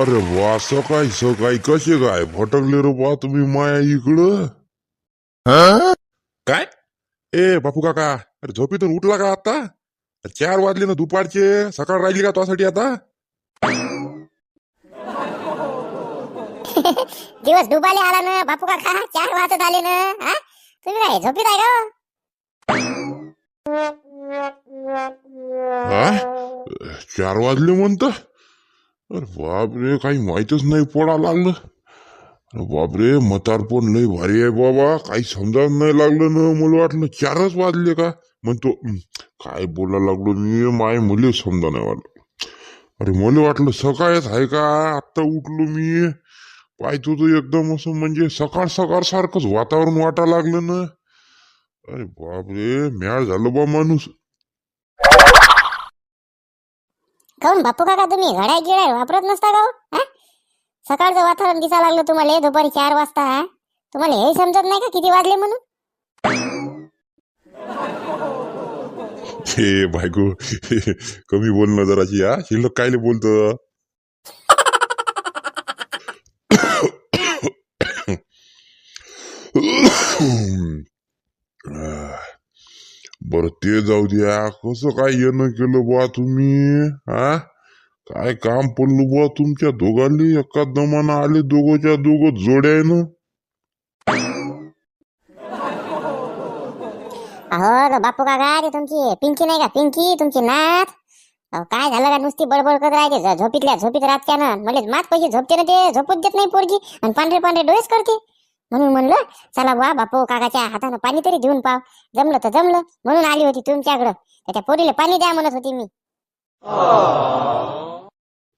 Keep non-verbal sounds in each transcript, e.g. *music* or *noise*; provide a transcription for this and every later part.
अरे वा सकाळी सकाळी कसे काय भटकले रे बा तुम्ही माया इकडं? काय? ए बापू काका अरे झोपेतून उठला का आता? चार वाजले ना दुपारचे सकाळ राहिली का तुझ्यासाठी आता? *laughs* दिवस डुबाले आला ना बापू काका चार वाजत आले ना हा? तुम्ही काय झोपीत आहे का हा? चार वाजले म्हणत? अरे बापरे काही माहीतच नाही पडा लागलं. अरे बापरे मतारपण लय भारी आहे बाबा. काही समजा नाही लागलं ना मला वाटलं चारच वाजले का? म्हणतो काय बोला लागलो मी? माय मुले समजा नाही वाटलं. अरे मला वाटलं सकाळच आहे का? आत्ता उठलो मी. पाहतो तो एकदम असं म्हणजे सकाळ सकाळ सारखंच वातावरण वाटा लागलं ना. अरे बापरे म्याळ झालं बा माणूस. काऊन बापू काका तुम्ही? घड्याळ गिळाय वापरत नसता का हो? हा? सकाळचं वातावरण दिसा लागलं तुम्हाला दुपारी चार वाजता हा? तुम्हाला हे समजत नाही का किती वाजले म्हणून? हे बायको कमी बोलणं जराची हा? शिल्लक कायले बोलतो? बर ते जाऊ द्या कसं काय येणं केलं बुवा तुम्ही हा काय काम पडलं बुवा तुमच्या दोघांनी एका दमानं आले दोघोच्या दोघं जोड्यानं अहो ग बापू काका ते तुमची पिंकी नाही का पिंकी तुमची नाथ अहो काय झालं का नुसती बडबड करत राहते झ- झोपीतल्या झोपीत रातच्या ना मला मात पैसे झोपते ना ते झोपूच देत नाही पोरगी आणि पांढरे पांढरे डोळेच करते म्हणून म्हणलं चला वा बापू काकाच्या हातानं पाणी तरी देऊन पाव. जमलं तर जमलं म्हणून आली होती तुमच्याकडं. त्या पोरीला पाणी द्या म्हणत होती मी.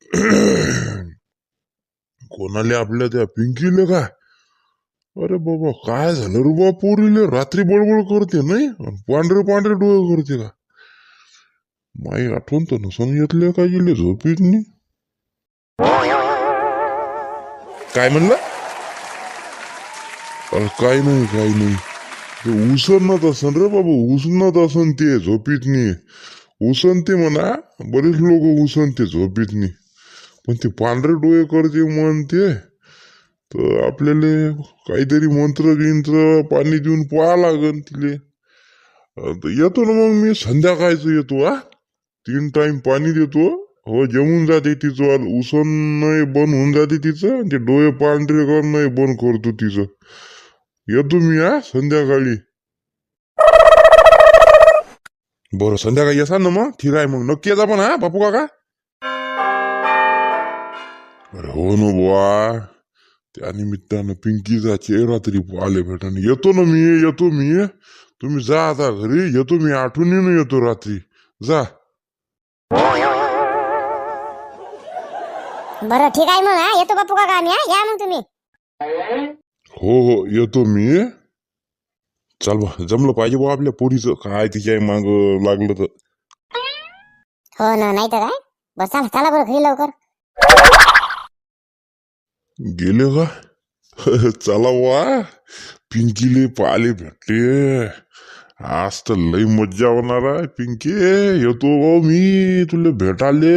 *coughs* कोणाले आपल्या त्या पिंकीले काय? अरे बाबा काय झालं रे बा पोरीले? रात्री बडबड करते नाही? पांढरे पांढरे डोळे करते का? माई आठवण तर नसून घेतले का गेले झोपीत काय म्हणलं? अरे काय नाही काय नाही. ते उसणत असन रे बाबा उसणत असन ते झोपीतनी. उसनते म्हणा बरेच लोक उसनते झोपीतनी. पण ते पांढरे डोळे करते म्हणते तर आपल्याला काहीतरी मंत्र गिंत्र पाणी देऊन पाहा लागन तिले. अं, येतो ना मग मी संध्याकाळचं येतो आ तीन टाइम पाणी देतो. हो जमून जाते तिचं उसन नाही बंद होऊन जाते तिचं. ते डोळे पांढरे करणं बंद करतो तिचं. येतो मी हा संध्याकाळी. बरं संध्याकाळी येसान ना मग? ठीक आहे मग. नक्की येता पण हा बापू काका. अरे हो ना बुवा. त्या निमित्तानं पिंकीचा चेहरा तरी आले भेटाने. येतो ना मी येतो मी. तुम्ही जा आता घरी. येतो मी आठवणीनं येतो रात्री. जा. बरं ठीक आहे मग हा. येतो बापू काका आम्ही हा. या मग तुम्ही. हो हो येतो मी. चल बा जमलं पाहिजे बा आपल्या पोरीचं. काय तिच्या माग लागलं तर. हो ना नाही तर काय? बस चला चला बरं घरी लवकर. गेले का? *laughs* चला वा. पिंकीले पाले भेटले. आज तर लई मज्जा होणार आहे पिंकी. येतो बा मी तुला भेटाले.